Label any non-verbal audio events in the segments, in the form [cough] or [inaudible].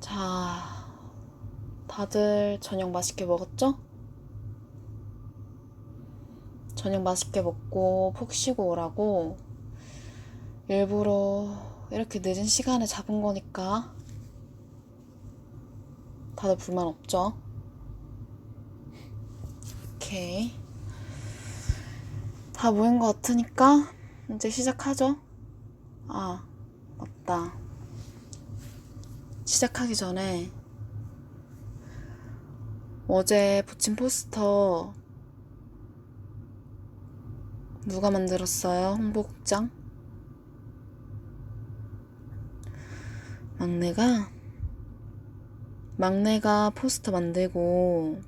자, 다들 저녁 맛있게 먹었죠? 저녁 맛있게 먹고 푹 쉬고 오라고 일부러 이렇게 늦은 시간에 잡은 거니까 다들 불만 없죠? 오케이. 다 모인 것 같으니까 이제 시작하죠. 아, 맞다. 시작하기 전에 어제 붙인 포스터 누가 만들었어요? 홍보국장? 막내가? 막내가 포스터 만들고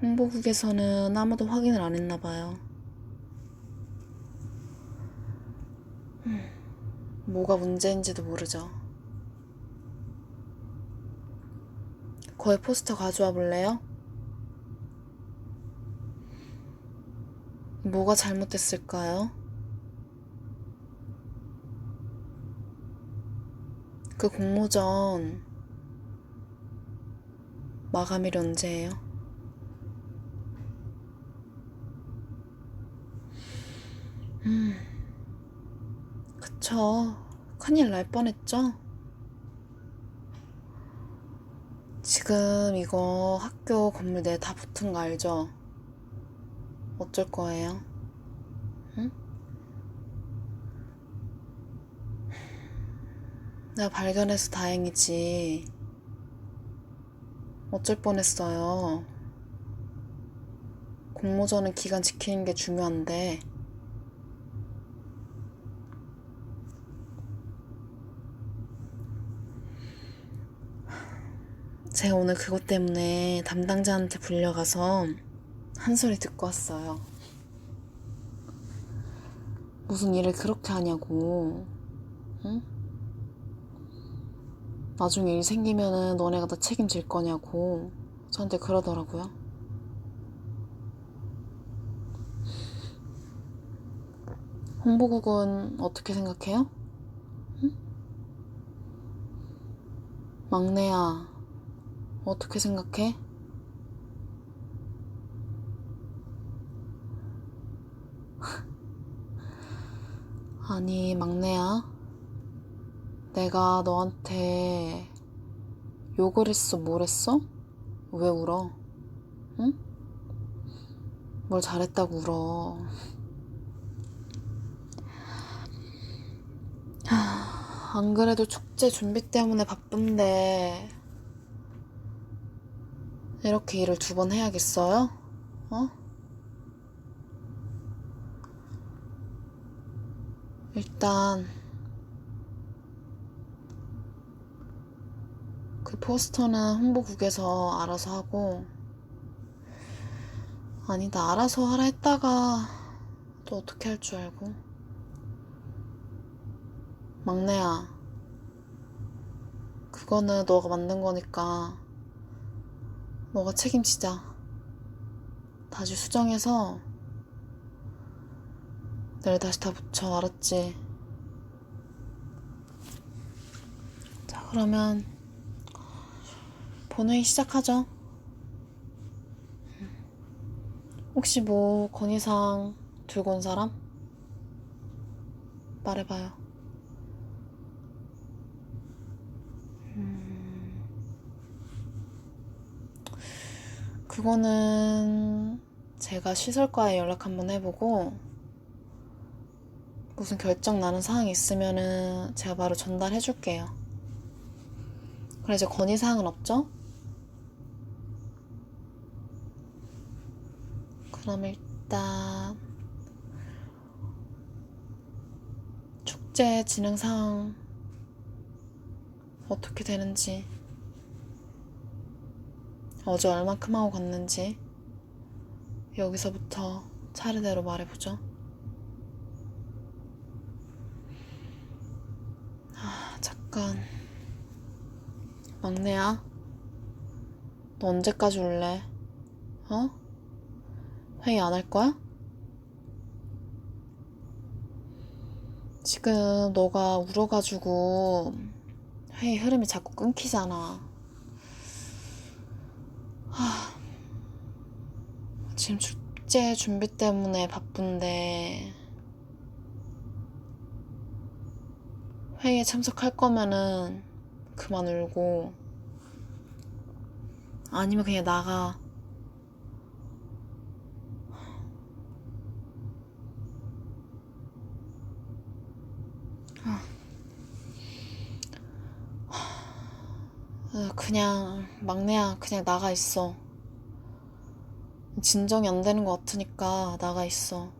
홍보국에서는 아무도 확인을 안 했나 봐요. 음, 뭐가 문제인지도 모르죠. 거의 포스터 가져와 볼래요? 뭐가 잘못됐을까요? 그 공모전 마감일이 언제예요? 음, 그쵸. 큰일 날 뻔했죠? 지금 이거 학교 건물 내 다 붙은 거 알죠? 어쩔 거예요? 응? 내가 발견해서 다행이지. 어쩔 뻔했어요. 공모전은 기간 지키는 게 중요한데. 제가 오늘 그것 때문에 담당자한테 불려가서 한 소리 듣고 왔어요. 무슨 일을 그렇게 하냐고. 응? 나중에 일 생기면은 너네가 다 책임질 거냐고. 저한테 그러더라고요. 홍보국은 어떻게 생각해요? 응? 막내야, 어떻게 생각해? [laughs] 아니, 막내야. 내가 너한테 욕을 했어, 뭘 했어? 왜 울어? 응? 뭘 잘했다고 울어. 하, [sighs] 안 그래도 축제 준비 때문에 바쁜데, 이렇게 일을 두 번 해야겠어요? 어? 일단 그 포스터는 홍보국에서 알아서 하고 아니 나 알아서 하라 했다가 또 어떻게 할 줄 알고 막내야 그거는 너가 만든 거니까 너가 책임지자 다시 수정해서 내일 다시 다 붙여 알았지? 자 그러면 본회의 시작하죠 혹시 뭐 건의사항 들고 온 사람? 말해봐요 그거는 제가 시설과에 연락 한번 해보고 무슨 결정 나는 사항이 있으면은 제가 바로 전달해 줄게요. 그래 이제 건의 사항은 없죠? 그럼 일단 축제 진행 사항 어떻게 되는지 어제 얼만큼 하고 갔는지 여기서부터 차례대로 말해보죠. 잠깐. 막내야, 너 언제까지 올래? 어? 회의 안 할 거야? 지금 너가 울어가지고 회의 흐름이 자꾸 끊기잖아. 지금 축제 준비 때문에 바쁜데 회의에 참석할 거면은 그만 울고 아니면 그냥 나가. 아, 그냥 막내야 그냥 나가 있어. 진정이 안 되는 것 같으니까 나가 있어.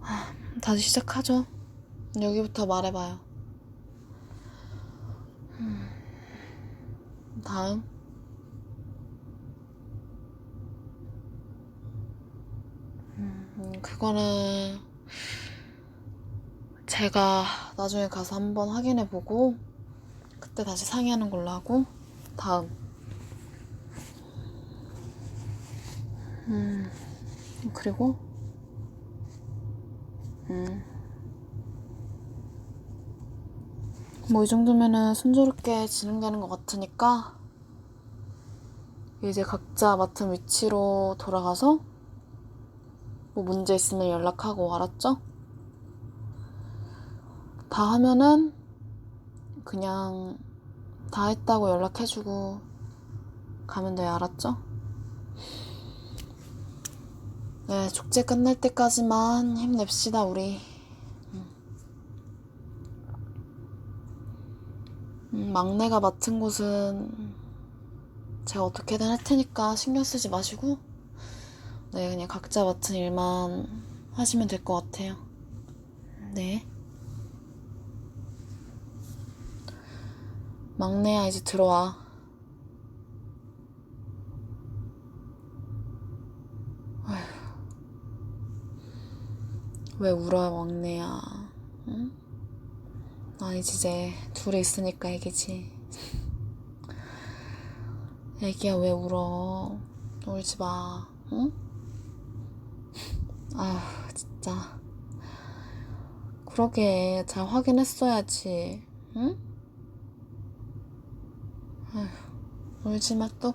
아, 다시 시작하죠. 여기부터 말해봐요. 음, 다음. 음, 그거는 제가 나중에 가서 한번 확인해 보고 그때 다시 상의하는 걸로 하고 다음. 음, 그리고 음. 뭐 이 정도면은 순조롭게 진행되는 것 같으니까 이제 각자 맡은 위치로 돌아가서 뭐 문제 있으면 연락하고 알았죠? 다 하면은 그냥 다 했다고 연락해주고 가면 돼요. 알았죠? 네, 축제 끝날 때까지만 힘냅시다, 우리. 음, 막내가 맡은 곳은 제가 어떻게든 할 테니까 신경 쓰지 마시고, 네, 그냥 각자 맡은 일만 하시면 될 것 같아요. 네. 막내야, 이제 들어와. 왜 울어요, 막내야? 응? 아니지, 이제 둘이 있으니까 애기지. 애기야, [laughs] 왜 울어? 울지 마, 응? [laughs] 아, 진짜. 그러게, 잘 확인했어야지, 응? 아휴, 울지 마, 또.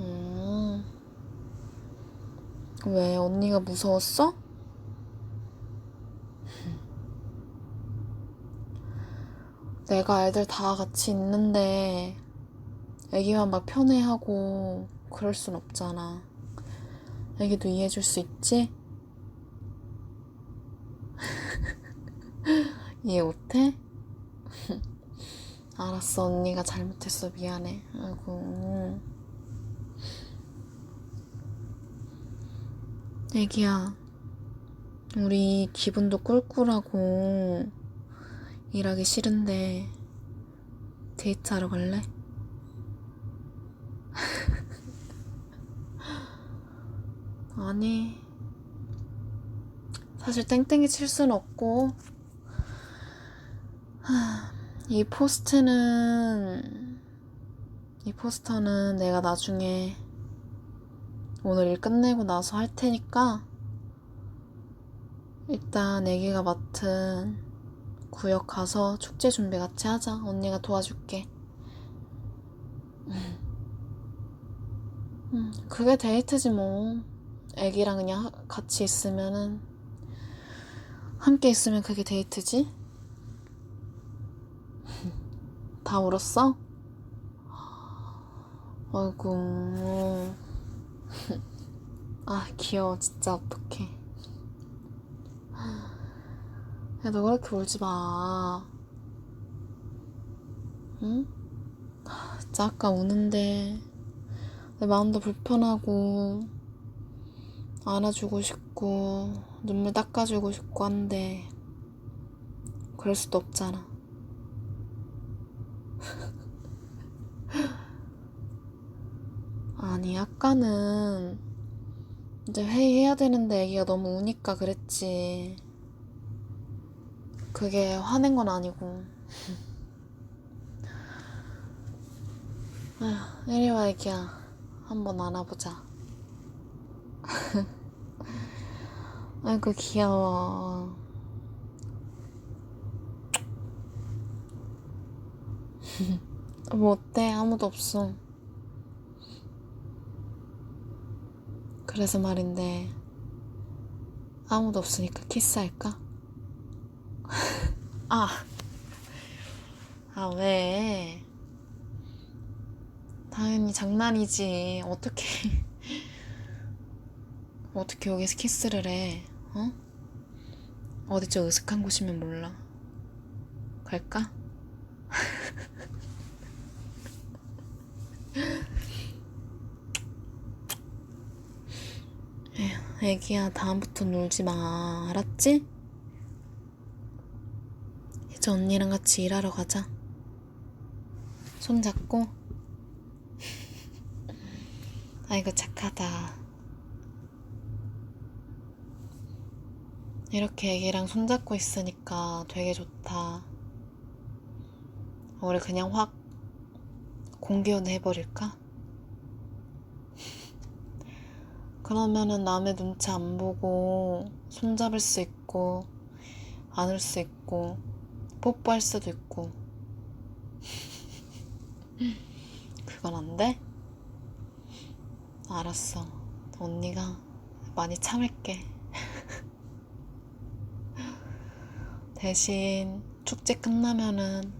음. 왜, 언니가 무서웠어? 내가 애들 다 같이 있는데 애기만 막 편애하고 그럴 순 없잖아. 애기도 이해해줄 수 있지? [laughs] 이해 못해? [laughs] 알았어, 언니가 잘못했어. 미안해. 아이고. 애기야, 우리 기분도 꿀꿀하고 일하기 싫은데 데이트하러 갈래? [laughs] 아니 사실 땡땡이 칠 순 없고 하, [sighs] 이 포스트는 이 포스터는 내가 나중에 오늘 일 끝내고 나서 할 테니까 일단 애기가 맡은 구역 가서 축제 준비 같이 하자. 언니가 도와줄게. 음, 그게 데이트지 뭐. 애기랑 그냥 하- 같이 있으면은 함께 있으면 그게 데이트지? [laughs] 다 울었어? 아이고. [laughs] 아, 귀여워. 진짜 어떡해. 야, 너 그렇게 울지 마. 응? 아, 진짜 아까 우는데 내 마음도 불편하고 안아주고 싶고 눈물 닦아주고 싶고 한데 그럴 수도 없잖아. [laughs] 아니, 아까는 이제 회의해야 되는데 애기가 너무 우니까 그랬지. 그게 화낸 건 아니고. 아휴, 이리 와, 애기야. 한번 안아보자. [laughs] 아이고, 귀여워. [laughs] 뭐 어때? 아무도 없어. 그래서 말인데, 아무도 없으니까 키스할까? 아, 아, 왜? 당연히 장난이지. 어떻게, [laughs] 어떻게 여기서 키스를 해? 어? 어디 저 으슥한 곳이면 몰라. 갈까? [laughs] 에휴, 애기야, 다음부터 놀지 마. 알았지? 이제 언니랑 같이 일하러 가자. 손 잡고. [laughs] 아이고, 착하다. 이렇게 애기랑 손잡고 있으니까 되게 좋다. 우리 그냥 확 공개연애 해버릴까? [laughs] 그러면은 남의 눈치 안 보고 손잡을 수 있고 안을 수 있고 뽀뽀할 수도 있고 그건 안 돼? 알았어 언니가 많이 참을게 [laughs] 대신 축제 끝나면은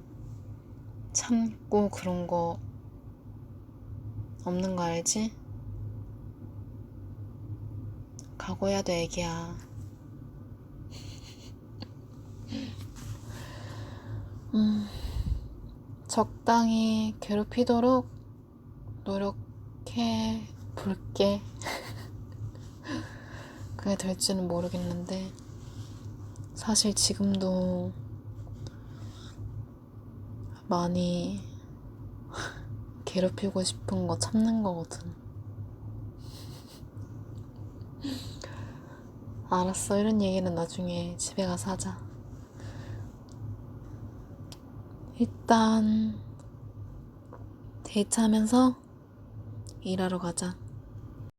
참고 그런 거 없는 거 알지? 각오해야 돼, 애기야. [laughs] 음, 적당히 괴롭히도록 노력해 볼게. [laughs] 그게 될지는 모르겠는데, 사실 지금도 많이 [laughs] 괴롭히고 싶은 거 참는 거거든. 알았어. 이런 얘기는 나중에 집에 가서 하자. 일단 데이트하면서 일하러 가자.